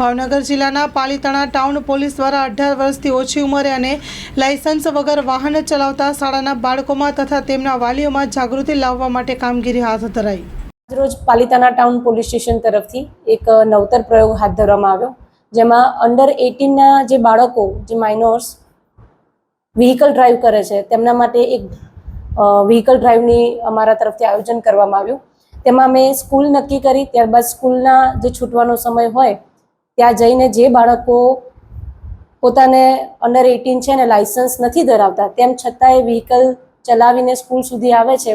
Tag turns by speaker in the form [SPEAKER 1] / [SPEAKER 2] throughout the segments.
[SPEAKER 1] ભાવનગર જિલ્લાના Palitana town police દ્વારા અઢાર વર્ષથી ઓછી ઉંમરે અને લાયસન્સ વગર વાહન ચલાવતા શાળાના બાળકોમાં તથા તેમના વાલીઓમાં જાગૃતિ લાવવા માટે કામગીરી હાથ ધરાઈ.
[SPEAKER 2] રોજ પાલિતાણા ટાઉન પોલીસ સ્ટેશન તરફથી એક નવતર પ્રયોગ હાથ ધરવામાં આવ્યો, જેમાં અંડર એટીનના જે બાળકો, જે માઇનોર્સ વ્હીકલ ડ્રાઈવ કરે છે, તેમના માટે એક વ્હીકલ ડ્રાઈવની અમારા તરફથી આયોજન કરવામાં આવ્યું. તેમાં મેં સ્કૂલ નક્કી કરી, ત્યારબાદ સ્કૂલના જે છૂટવાનો સમય હોય ત્યાં જઈને જે બાળકો પોતાને અંડર એટીન છે ને લાયસન્સ નથી ધરાવતા, તેમ છતાં એ વ્હીકલ ચલાવીને સ્કૂલ સુધી આવે છે,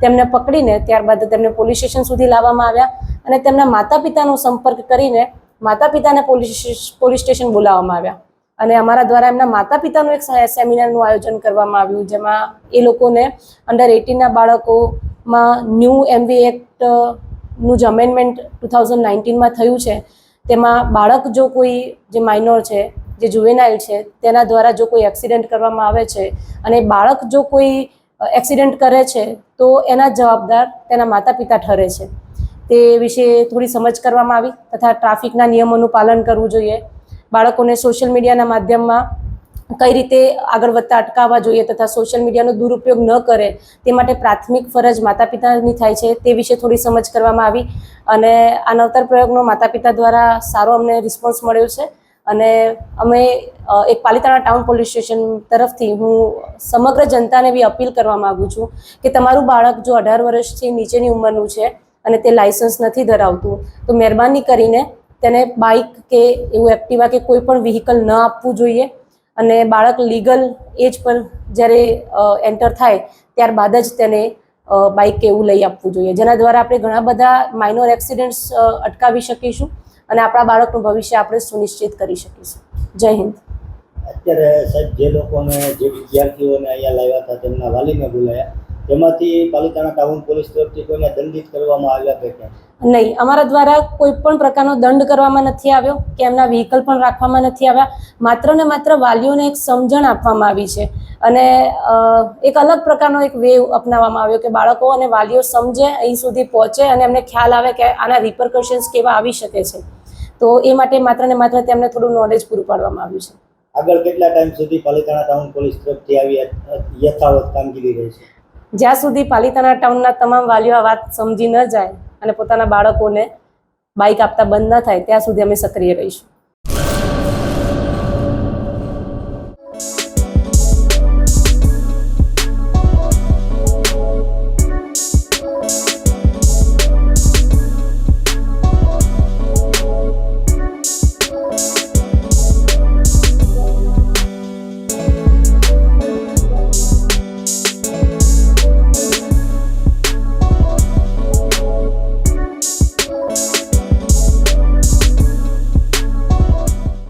[SPEAKER 2] તેમને પકડીને ત્યારબાદ તેમને પોલીસ સ્ટેશન સુધી લાવવામાં આવ્યા અને તેમના માતા પિતાનો સંપર્ક કરીને માતા પિતાને પોલીસ પોલીસ સ્ટેશન બોલાવવામાં આવ્યા. અને અમારા દ્વારા એમના માતા પિતાનું એક સેમિનારનું આયોજન કરવામાં આવ્યું, જેમાં એ લોકોને અંડર એટીનના બાળકોમાં ન્યૂ એમવી એક્ટનું જ અમેન્ડમેન્ટ ટુ થાઉઝન્ડ નાઇન્ટીનમાં થયું છે. તેમાં બાળક જો કોઈ જે માઇનોર છે, જે જુવેનાઇલ છે, તેના દ્વારા જો કોઈ એક્સિડન્ટ કરવામાં આવે છે અને બાળક જો કોઈ એક્સિડન્ટ કરે છે, તો એના જવાબદાર તેના માતા પિતા ઠરે છે. તે વિશે થોડી સમજ કરવામાં આવી તથા ટ્રાફિકના નિયમોનું પાલન કરવું જોઈએ. બાળકોને સોશિયલ મીડિયાના માધ્યમમાં કઈ રીતે આગળ વધતા અટકાવવા જોઈએ તથા સોશિયલ મીડિયાનો દુરુપયોગ ન કરે તે માટે પ્રાથમિક ફરજ માતા પિતાની થાય છે તે વિશે થોડી સમજ કરવામાં આવી અને આ નવતર પ્રયોગનો માતા પિતા દ્વારા સારો અમને રિસ્પોન્સ મળ્યો છે અને અમે એક પાલિતાણા ટાઉન પોલીસ સ્ટેશન તરફથી હું સમગ્ર જનતાને બી અપીલ કરવા માગું છું કે તમારું બાળક જો અઢાર વર્ષથી નીચેની ઉંમરનું છે અને તે લાયસન્સ નથી ધરાવતું, તો મહેરબાની કરીને તેને બાઇક કે એવું એક્ટિવા કે કોઈ પણ વ્હીકલ ન આપવું જોઈએ. અને બાળક લીગલ એજ પર જ્યારે એન્ટર થાય, ત્યારબાદ જ તેને બાઇક એવું લઈ આપવું જોઈએ. જેના દ્વારા આપણે ઘણા બધા માઇનોર એક્સિડન્ટ્સ અટકાવી શકીશું અને આપણા બાળકનું ભવિષ્ય આપણે સુનિશ્ચિત કરી શકીશું. જય હિન્દ.
[SPEAKER 3] અત્યારે સાહેબ જે લોકોને, જે વિદ્યાર્થીઓને અહીંયા લાવ્યા હતા, તેમના વાલીને બોલાયા. તેમાંથી પાલિતાણા ટાઉન પોલીસ તરફથી કોઈને દંડિત કરવામાં આવ્યા કે કેમ?
[SPEAKER 2] નહીં. અમારા દ્વારા કોઈ પણ પ્રકારનો દંડ કરવામાં નથી આવ્યો કે એમના વ્હીકલ પણ રાખવામાં નથી આવ્યા. માત્ર ને માત્ર વાલીઓને એક સમજણ આપવામાં આવી છે. અને એક અલગ પ્રકારનો એક વેવ અપનાવવામાં આવ્યો કે બાળકો અને વાલીઓ સમજે અહીં સુધી પહોંચે અને એમને ખ્યાલ આવે કે આના રિપરકશન્સ કેવા આવી શકે છે. તો એ માટે માત્ર ને માત્ર તેમને થોડું નોલેજ પૂરું પાડવામાં આવ્યું છે.
[SPEAKER 3] આગળ કેટલા ટાઈમ સુધી પાલિતાણા ટાઉન પોલીસ તરફથી આવી યથાવત કામગીરી રહી છે?
[SPEAKER 2] જ્યાં સુધી પાલિતાણા ટાઉનના તમામ વાલીઓ આ વાત સમજી ન જાય અને પોતાના બાળકોને બાઇક આપતા બંધ ન થાય ત્યાં સુધી અમે સક્રિય રહીશું.